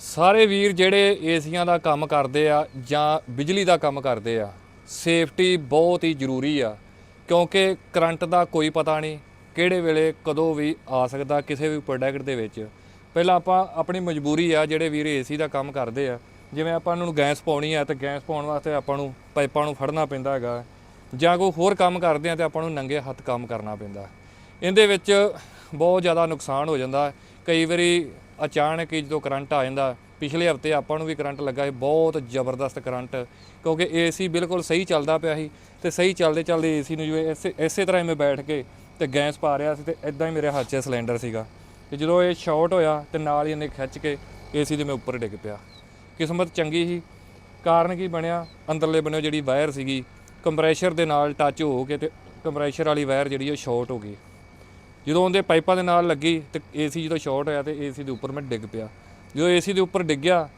ਸਾਰੇ ਵੀਰ ਜਿਹੜੇ ਏਸੀਆਂ ਦਾ ਕੰਮ ਕਰਦੇ ਆ ਜਾਂ ਬਿਜਲੀ ਦਾ ਕੰਮ ਕਰਦੇ ਆ, ਸੇਫਟੀ ਬਹੁਤ ਹੀ ਜ਼ਰੂਰੀ ਆ, ਕਿਉਂਕਿ ਕਰੰਟ ਦਾ ਕੋਈ ਪਤਾ ਨਹੀਂ ਕਿਹੜੇ ਵੇਲੇ ਕਦੋਂ ਵੀ ਆ ਸਕਦਾ ਕਿਸੇ ਵੀ ਪ੍ਰੋਡਕਟ ਦੇ ਵਿੱਚ। ਪਹਿਲਾਂ ਆਪਾਂ ਆਪਣੀ ਮਜਬੂਰੀ ਆ ਜਿਹੜੇ ਵੀਰ ਏਸੀ ਦਾ ਕੰਮ ਕਰਦੇ ਆ, ਜਿਵੇਂ ਆਪਾਂ ਨੂੰ ਗੈਸ ਪਾਉਣੀ ਆ ਤੇ ਗੈਸ ਪਾਉਣ ਵਾਸਤੇ ਆਪਾਂ ਨੂੰ ਪਾਈਪਾਂ ਨੂੰ ਫੜਨਾ ਪੈਂਦਾ ਹੈਗਾ, ਜਾਂ ਕੋਈ ਹੋਰ ਕੰਮ ਕਰਦੇ ਆ ਤੇ ਆਪਾਂ ਨੂੰ ਨੰਗੇ ਹੱਥ ਕੰਮ ਕਰਨਾ ਪੈਂਦਾ। ਇਹਦੇ ਵਿੱਚ ਬਹੁਤ ਜ਼ਿਆਦਾ ਨੁਕਸਾਨ ਹੋ ਜਾਂਦਾ, ਕਈ ਵਾਰੀ ਅਚਾਨਕ ਹੀ ਜਦੋਂ ਕਰੰਟ ਆ ਜਾਂਦਾ, ਪਿਛਲੇ ਹਫ਼ਤੇ ਆਪਾਂ ਨੂੰ ਵੀ ਕਰੰਟ ਲੱਗਾ ਸੀ, ਬਹੁਤ ਜ਼ਬਰਦਸਤ ਕਰੰਟ, ਕਿਉਂਕਿ ਏਸੀ ਬਿਲਕੁਲ ਸਹੀ ਚੱਲਦਾ ਪਿਆ ਸੀ ਤੇ ਸਹੀ ਚੱਲਦੇ ਚੱਲਦੇ ਏਸੀ ਨੂੰ ਜਿਵੇਂ ਇਸੇ ਇਸੇ ਤਰ੍ਹਾਂ ਹੀ ਮੈਂ ਬੈਠ ਕੇ ਤੇ ਗੈਸ ਪਾ ਰਿਹਾ ਸੀ ਤੇ ਇਦਾਂ ਹੀ ਮੇਰੇ ਹੱਥ 'ਚ ਸਿਲੰਡਰ ਸੀਗਾ। ਤੇ ਜਦੋਂ ਇਹ ਸ਼ਾਰਟ ਹੋਇਆ ਤੇ ਨਾਲ ਹੀ ਇਹਨੇ ਖਿੱਚ ਕੇ ਏਸੀ ਦੇ ਮੈਂ ਉੱਪਰ ਡਿੱਗ ਪਿਆ। ਕਿਸਮਤ ਚੰਗੀ ਸੀ। ਕਾਰਨ ਕੀ ਬਣਿਆ? ਅੰਦਰਲੇ ਬਣਿਓ ਜਿਹੜੀ ਵਾਇਰ ਸੀਗੀ ਕੰਪਰੈਸ਼ਰ ਦੇ ਨਾਲ ਟੱਚ ਹੋ ਕੇ ਤੇ ਕੰਪਰੈਸ਼ਰ ਵਾਲੀ ਵਾਇਰ ਜਿਹੜੀ ਉਹ ਸ਼ਾਰਟ ਹੋ ਗਈ। ਜਦੋਂ ਉਹਦੇ ਪਾਈਪਾਂ ਦੇ ਨਾਲ ਲੱਗੀ ਤੇ ਏਸੀ ਜਦੋਂ ਸ਼ਾਰਟ ਹੋਇਆ ਤੇ ਏਸੀ ਦੇ ਉੱਪਰ ਮੈਂ ਡਿੱਗ ਪਿਆ। ਜਦੋਂ ਏਸੀ ਦੇ ਉੱਪਰ ਡਿੱਗਿਆ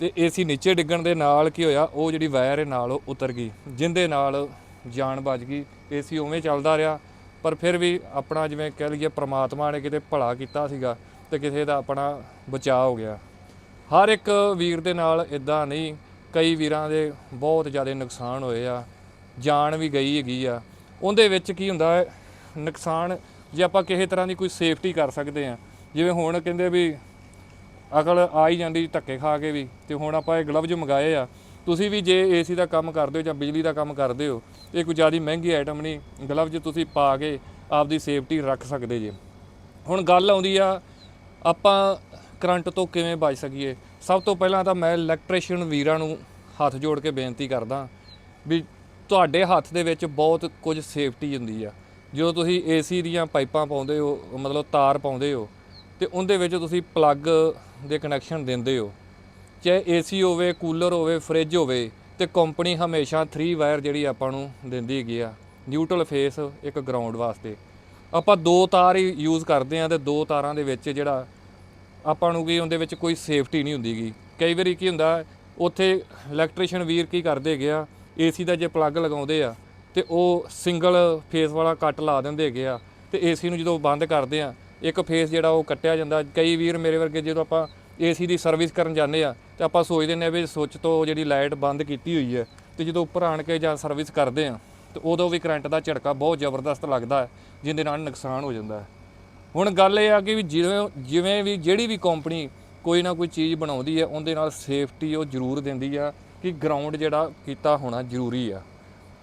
ਤੇ ਏਸੀ ਨੀਚੇ ਡਿੱਗਣ ਦੇ ਨਾਲ ਕੀ ਹੋਇਆ, ਉਹ ਜਿਹੜੀ ਵਾਇਰ ਹੈ ਨਾਲ ਉਹ ਉਤਰ ਗਈ, ਜਿੰਦੇ ਨਾਲ ਜਾਨ ਬਚ ਗਈ। ਏਸੀ ਉਵੇਂ ਚੱਲਦਾ ਰਿਹਾ, ਪਰ ਫਿਰ ਵੀ ਆਪਣਾ ਜਿਵੇਂ ਕਹਿ ਲਈਏ ਪ੍ਰਮਾਤਮਾ ਨੇ ਕਿਤੇ ਭਲਾ ਕੀਤਾ ਸੀਗਾ ਤੇ ਕਿਸੇ ਦਾ ਆਪਣਾ ਬਚਾਅ ਹੋ ਗਿਆ। ਹਰ ਇੱਕ ਵੀਰ ਦੇ ਨਾਲ ਇਦਾਂ ਨਹੀਂ, ਕਈ ਵੀਰਾਂ ਦੇ ਬਹੁਤ ਜ਼ਿਆਦਾ ਨੁਕਸਾਨ ਹੋਏ ਆ, ਜਾਨ ਵੀ ਗਈ ਹੈਗੀ ਆ। ਉਹਦੇ ਵਿੱਚ ਕੀ ਹੁੰਦਾ ਨੁਕਸਾਨ ਜੇ ਆਪਾਂ ਕਿਸੇ ਤਰ੍ਹਾਂ ਦੀ ਕੋਈ ਸੇਫਟੀ ਕਰ ਸਕਦੇ ਆ ਜਿਵੇਂ ਹੁਣ ਕਹਿੰਦੇ ਵੀ ਅਕਲ ਆ ਹੀ ਜਾਂਦੀ ਧੱਕੇ ਖਾ ਕੇ ਵੀ, ਤੇ ਹੁਣ ਆਪਾਂ ਇਹ ਗਲਵਜ਼ ਮੰਗਾਏ ਆ, ਤੁਸੀਂ ਵੀ ਜੇ ਏਸੀ ਦਾ ਕੰਮ ਕਰਦੇ ਹੋ ਜਾਂ ਬਿਜਲੀ ਦਾ ਕੰਮ ਕਰਦੇ ਹੋ, ਇਹ ਕੋਈ ਜ਼ਿਆਦਾ ਮਹਿੰਗੀ ਆਈਟਮ ਨਹੀਂ ਗਲਵਜ਼ ਤੁਸੀਂ ਪਾ ਕੇ ਆਪਦੀ ਸੇਫਟੀ ਰੱਖ ਸਕਦੇ ਜੇ। ਹੁਣ ਗੱਲ ਆਉਂਦੀ ਆ, ਆਪਾਂ ਕਰੰਟ ਤੋਂ ਕਿਵੇਂ ਬਚ ਸਕੀਏ? ਸਭ ਤੋਂ ਪਹਿਲਾਂ ਤਾਂ ਮੈਂ ਇਲੈਕਟ੍ਰੀਸ਼ੀਅਨ ਵੀਰਾਂ ਨੂੰ ਹੱਥ ਜੋੜ ਕੇ ਬੇਨਤੀ ਕਰਦਾ ਵੀ ਤੁਹਾਡੇ ਹੱਥ ਦੇ ਵਿੱਚ ਬਹੁਤ ਕੁਝ ਸੇਫਟੀ ਹੁੰਦੀ ਆ। ਜਦੋਂ ਤੁਸੀਂ ਏਸੀ ਦੀਆਂ ਪਾਈਪਾਂ ਪਾਉਂਦੇ ਹੋ, ਮਤਲਬ ਤਾਰ ਪਾਉਂਦੇ ਹੋ, ਤੇ ਉਹਦੇ ਵਿੱਚ ਤੁਸੀਂ ਪਲੱਗ ਦੇ ਕਨੈਕਸ਼ਨ ਦਿੰਦੇ ਹੋ। ਚਾਹੇ ਏਸੀ ਹੋਵੇ ਕੂਲਰ ਹੋਵੇ ਫ੍ਰਿਜ ਹੋਵੇ, ਤੇ ਕੰਪਨੀ ਹਮੇਸ਼ਾ 3 ਵਾਇਰ ਜਿਹੜੀ ਆਪਾਂ ਨੂੰ ਦਿੰਦੀ ਹੈਗੀ ਆ ਨਿਊਟਰਲ ਫੇਸ ਇੱਕ ਗਰਾਊਂਡ ਵਾਸਤੇ। ਆਪਾਂ ਦੋ ਤਾਰ ਹੀ ਯੂਜ਼ ਕਰਦੇ ਆ ਤੇ ਦੋ ਤਾਰਾਂ ਦੇ ਵਿੱਚ ਜਿਹੜਾ ਆਪਾਂ ਨੂੰ ਕੀ, ਉਹਦੇ ਵਿੱਚ ਕੋਈ ਸੇਫਟੀ ਨਹੀਂ ਹੁੰਦੀਗੀ ਕਈ ਵਾਰੀ ਕੀ ਹੁੰਦਾ, ਉੱਥੇ ਇਲੈਕਟ੍ਰੀਸ਼ੀਅਨ ਵੀਰ ਕੀ ਕਰਦੇ ਹੈਗੇ ਆ ਏਸੀ ਦਾ ਜੇ ਪਲੱਗ ਲਗਾਉਂਦੇ ਆ ਤੇ ਉਹ ਸਿੰਗਲ ਫੇਸ ਵਾਲਾ ਕੱਟ ਲਾ ਦਿੰਦੇ ਹੈਗੇ ਆ ਤੇ ਏਸੀ ਨੂੰ ਜਦੋਂ ਬੰਦ ਕਰਦੇ ਆ, ਇੱਕ ਫੇਸ ਜਿਹੜਾ ਉਹ ਕੱਟਿਆ ਜਾਂਦਾ। ਕਈ ਵੀਰ ਮੇਰੇ ਵਰਗੇ ਜਦੋਂ ਆਪਾਂ ਏਸੀ ਦੀ ਸਰਵਿਸ ਕਰਨ ਜਾਂਦੇ ਆ, ਤੇ ਆਪਾਂ ਸੋਚਦੇ ਨੇ ਵੀ ਸੁੱਚ ਤੋਂ ਜਿਹੜੀ ਲਾਈਟ ਬੰਦ ਕੀਤੀ ਹੋਈ ਹੈ, ਤੇ ਜਦੋਂ ਉੱਪਰ ਆਣ ਕੇ ਜਾਂ ਸਰਵਿਸ ਕਰਦੇ ਆ, ਤੇ ਉਦੋਂ ਵੀ ਕਰੰਟ ਦਾ ਝਟਕਾ ਬਹੁਤ ਜ਼ਬਰਦਸਤ ਲੱਗਦਾ ਹੈ ਜਿਹਦੇ ਨਾਲ ਨੁਕਸਾਨ ਹੋ ਜਾਂਦਾ ਹੈ। ਹੁਣ ਗੱਲ ਇਹ ਆ ਕਿ ਵੀ ਜਿਵੇਂ ਜਿਵੇਂ ਵੀ ਜਿਹੜੀ ਵੀ ਕੰਪਨੀ ਕੋਈ ਨਾ ਕੋਈ ਚੀਜ਼ ਬਣਾਉਂਦੀ ਹੈ, ਉਹਦੇ ਨਾਲ ਸੇਫਟੀ ਉਹ ਜ਼ਰੂਰ ਦਿੰਦੀ ਆ ਕਿ ਗਰਾਊਂਡ ਜਿਹੜਾ ਕੀਤਾ ਹੋਣਾ ਜ਼ਰੂਰੀ ਆ।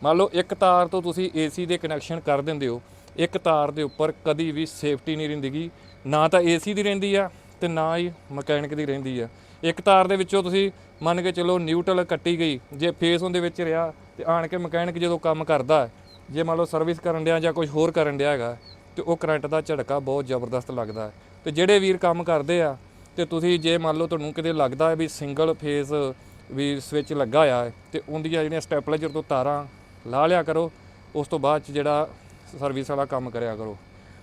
ਮੰਨ ਲਓ ਇੱਕ ਤਾਰ ਤੋਂ ਤੁਸੀਂ ਏਸੀ ਦੇ ਕਨੈਕਸ਼ਨ ਕਰ ਦਿੰਦੇ ਹੋ, ਇੱਕ ਤਾਰ ਦੇ ਉੱਪਰ ਕਦੀ ਵੀ ਸੇਫਟੀ ਨਹੀਂ ਰਹਿੰਦੀਗੀ ਨਾ ਤਾਂ ਏਸੀ ਦੀ ਰਹਿੰਦੀ ਆ ਤੇ ਨਾ ਹੀ ਮਕੈਨਿਕ ਦੀ ਰਹਿੰਦੀ ਆ। ਇੱਕ ਤਾਰ ਦੇ ਵਿੱਚੋਂ ਤੁਸੀਂ ਮੰਨ ਕੇ ਚੱਲੋ ਨਿਊਟਰਲ ਕੱਟੀ ਗਈ, ਜੇ ਫੇਸ ਉਹਦੇ ਵਿੱਚ ਰਿਹਾ ਤੇ ਆਣ ਕੇ ਮਕੈਨਿਕ ਜਦੋਂ ਕੰਮ ਕਰਦਾ, ਜੇ ਮੰਨ ਲਓ ਸਰਵਿਸ ਕਰਨ ਡਿਆ ਜਾਂ ਕੁਝ ਹੋਰ ਕਰਨ ਡਿਆ ਹੈਗਾ, ਤੇ ਉਹ ਕਰੰਟ ਦਾ ਝਟਕਾ ਬਹੁਤ ਜ਼ਬਰਦਸਤ ਲੱਗਦਾ ਹੈ। ਤੇ ਜਿਹੜੇ ਵੀਰ ਕੰਮ ਕਰਦੇ ਆ, ਤੇ ਤੁਸੀਂ ਜੇ ਮੰਨ ਲਓ ਤੁਹਾਨੂੰ ਕਿਤੇ ਲੱਗਦਾ ਹੈ ਵੀ ਸਿੰਗਲ ਫੇਸ ਵੀ ਸਵਿਚ ਲੱਗਾ ਆ ਹੈ ਤੇ ਉਹਦੀਆਂ ਜਿਹੜੀਆਂ ਸਟੈਪਲਾਈਜ਼ਰ ਤੋਂ ਤਾਰਾਂ ਲਾ ਲਿਆ ਕਰੋ, ਉਸ ਤੋਂ ਬਾਅਦ ਚ ਜਿਹੜਾ ਸਰਵਿਸ ਵਾਲਾ ਕੰਮ ਕਰਿਆ ਕਰੋ।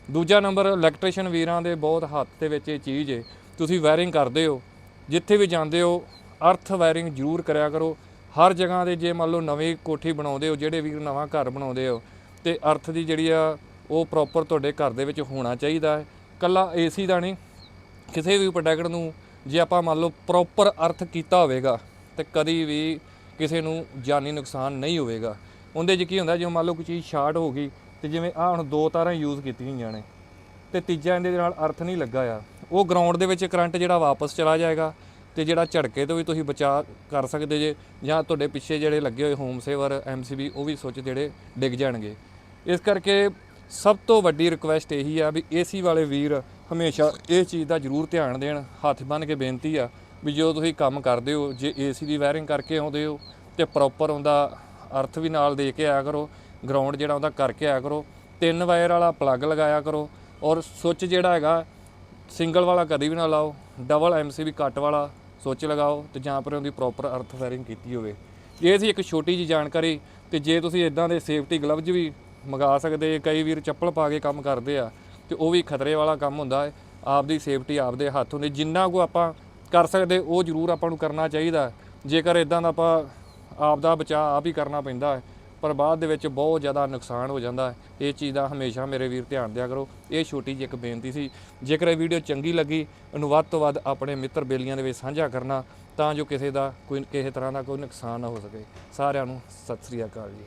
ਦੂਜਾ ਨੰਬਰ ਇਲੈਕਟ੍ਰੀਸ਼ੀਅਨ ਵੀਰਾਂ ਦੇ ਬਹੁਤ ਹੱਥ ਦੇ ਵਿੱਚ ਇਹ ਚੀਜ਼ ਹੈ ਤੁਸੀਂ ਵਾਇਰਿੰਗ ਕਰਦੇ ਹੋ, ਜਿੱਥੇ ਵੀ ਜਾਂਦੇ ਹੋ ਅਰਥ ਵਾਇਰਿੰਗ ਜ਼ਰੂਰ ਕਰਿਆ ਕਰੋ। ਹਰ ਜਗ੍ਹਾ ਦੇ ਜੇ ਮੰਨ ਲਓ ਨਵੀਂ ਕੋਠੀ ਬਣਾਉਂਦੇ ਹੋ, ਜਿਹੜੇ ਵੀਰ ਨਵਾਂ ਘਰ ਬਣਾਉਂਦੇ ਹੋ, ਤੇ ਅਰਥ ਦੀ ਜਿਹੜੀ ਆ, ਉਹ ਪ੍ਰੋਪਰ ਤੁਹਾਡੇ ਘਰ ਦੇ ਵਿੱਚ ਹੋਣਾ ਚਾਹੀਦਾ ਹੈ। ਕੱਲਾ ਏਸੀ ਦਾ ਨਹੀਂ, ਕਿਸੇ ਵੀ ਪ੍ਰੋਡਕਟ ਨੂੰ ਜੇ ਆਪਾਂ ਮੰਨ ਲਓ ਪ੍ਰੋਪਰ ਅਰਥ ਕੀਤਾ ਹੋਵੇਗਾ, ਤੇ ਕਦੀ ਵੀ ਕਿਸੇ ਨੂੰ ਜਾਨੀ ਨੁਕਸਾਨ ਨਹੀਂ ਹੋਵੇਗਾ। ਉਹਦੇ 'ਚ ਕੀ ਹੁੰਦਾ, ਜਿਵੇਂ ਮੰਨ ਲਓ ਕੋਈ ਚੀਜ਼ ਸ਼ਾਰਟ ਹੋ ਗਈ ਤੇ ਜਿਵੇਂ ਆਹ ਹੁਣ ਦੋ ਤਾਰਾਂ ਯੂਜ਼ ਕੀਤੀਆਂ ਹੋਈਆਂ ਨੇ ਤੇ ਤੀਜਾ ਇਹਦੇ ਨਾਲ ਅਰਥ ਨਹੀਂ ਲੱਗਾ ਆ ਉਹ ਗਰਾਊਂਡ ਦੇ ਵਿੱਚ ਕਰੰਟ ਜਿਹੜਾ ਵਾਪਸ ਚਲਾ ਜਾਏਗਾ ਤੇ ਜਿਹੜਾ ਝੜਕੇ ਤੋਂ ਵੀ ਤੁਸੀਂ ਬਚਾ ਕਰ ਸਕਦੇ ਜੇ, ਜਾਂ ਤੁਹਾਡੇ ਪਿੱਛੇ ਜਿਹੜੇ ਲੱਗੇ ਹੋਏ ਹੋਮ ਸੇਵਰ ਐਮਸੀਬੀ ਉਹ ਵੀ ਸੁੱਚ ਜਿਹੜੇ ਡਿੱਗ ਜਾਣਗੇ। ਇਸ ਕਰਕੇ ਸਭ ਤੋਂ ਵੱਡੀ ਰਿਕੁਐਸਟ ਇਹੀ ਆ ਵੀ ਏਸੀ ਵਾਲੇ ਵੀਰ ਹਮੇਸ਼ਾ ਇਹ ਚੀਜ਼ ਦਾ ਜ਼ਰੂਰ ਧਿਆਨ ਦੇਣ, ਹੱਥ ਬੰਨ ਕੇ ਬੇਨਤੀ ਆ ਵੀ ਜੋ ਤੁਸੀਂ ਕੰਮ ਕਰਦੇ ਹੋ, ਜੇ ਏਸੀ ਦੀ ਵਾਇਰਿੰਗ ਕਰਕੇ ਆਉਂਦੇ ਹੋ ਤੇ ਪ੍ਰੋਪਰ ਉਹਦਾ ਅਰਥ ਵੀ ਨਾਲ ਦੇ ਕੇ ਆਇਆ ਕਰੋ ਗਰਾਊਂਡ ਜਿਹੜਾ ਉਹਦਾ ਕਰਕੇ ਆਇਆ ਕਰੋ, ਤਿੰਨ ਵਾਇਰ ਵਾਲਾ ਪਲੱਗ ਲਗਾਇਆ ਕਰੋ ਔਰ ਸੁੱਚ ਜਿਹੜਾ ਹੈਗਾ ਸਿੰਗਲ ਵਾਲਾ ਕਦੀ ਵੀ ਨਾ ਲਾਓ ਡਬਲ ਐਮਸੀਬੀ ਕੱਟ ਵਾਲਾ ਸੁੱਚ ਲਗਾਓ ਤੇ ਜਾਂ ਫਿਰ ਉਹਦੀ ਪ੍ਰੋਪਰ ਅਰਥ ਵਾਇਰਿੰਗ ਕੀਤੀ ਹੋਵੇ। ਇਹ ਸੀ ਇੱਕ ਛੋਟੀ ਜੀ ਜਾਣਕਾਰੀ ਤੇ ਜੇ ਤੁਸੀਂ ਇਦਾਂ ਦੇ ਸੇਫਟੀ ਗਲਵਜ਼ ਵੀ ਮੰਗਾ ਸਕਦੇ, ਕਈ ਵੀਰ ਚੱਪਲ ਪਾ ਕੇ ਕੰਮ ਕਰਦੇ ਆ ਤੇ ਉਹ ਵੀ ਖਤਰੇ ਵਾਲਾ ਕੰਮ ਹੁੰਦਾ ਹੈ, ਆਪਦੀ ਸੇਫਟੀ ਆਪਦੇ ਹੱਥ ਹੁੰਦੀ, ਜਿੰਨਾ ਕੋ ਆਪਾਂ ਕਰ ਸਕਦੇ ਉਹ ਜ਼ਰੂਰ ਆਪਾਂ ਨੂੰ ਕਰਨਾ ਚਾਹੀਦਾ। ਜੇਕਰ ਇਦਾਂ ਦਾ ਆਪਾਂ ਆਪ ਦਾ ਬਚਾਅ ਆਪ ਹੀ ਕਰਨਾ ਪੈਂਦਾ ਹੈ, ਪਰ ਬਾਅਦ ਦੇ ਵਿੱਚ ਬਹੁਤ ਜ਼ਿਆਦਾ ਨੁਕਸਾਨ ਹੋ ਜਾਂਦਾ ਹੈ। ਇਹ ਚੀਜ਼ ਦਾ ਹਮੇਸ਼ਾ ਮੇਰੇ ਵੀਰ ਧਿਆਨ ਦਿਆ ਕਰੋ। ਇਹ ਛੋਟੀ ਜਿਹੀ ਇੱਕ ਬੇਨਤੀ ਸੀ, ਜੇਕਰ ਇਹ ਵੀਡੀਓ ਚੰਗੀ ਲੱਗੀ ਇਹਨੂੰ ਵੱਧ ਤੋਂ ਵੱਧ ਆਪਣੇ ਮਿੱਤਰ ਬੇਲੀਆਂ ਦੇ ਵਿੱਚ ਸਾਂਝਾ ਕਰਨਾ ਤਾਂ ਜੋ ਕਿਸੇ ਦਾ ਕੋਈ, ਕਿਸੇ ਤਰ੍ਹਾਂ ਦਾ ਕੋਈ ਨੁਕਸਾਨ ਨਾ ਹੋ ਸਕੇ। ਸਾਰਿਆਂ ਨੂੰ ਸਤਿ ਸ੍ਰੀ ਅਕਾਲ ਜੀ।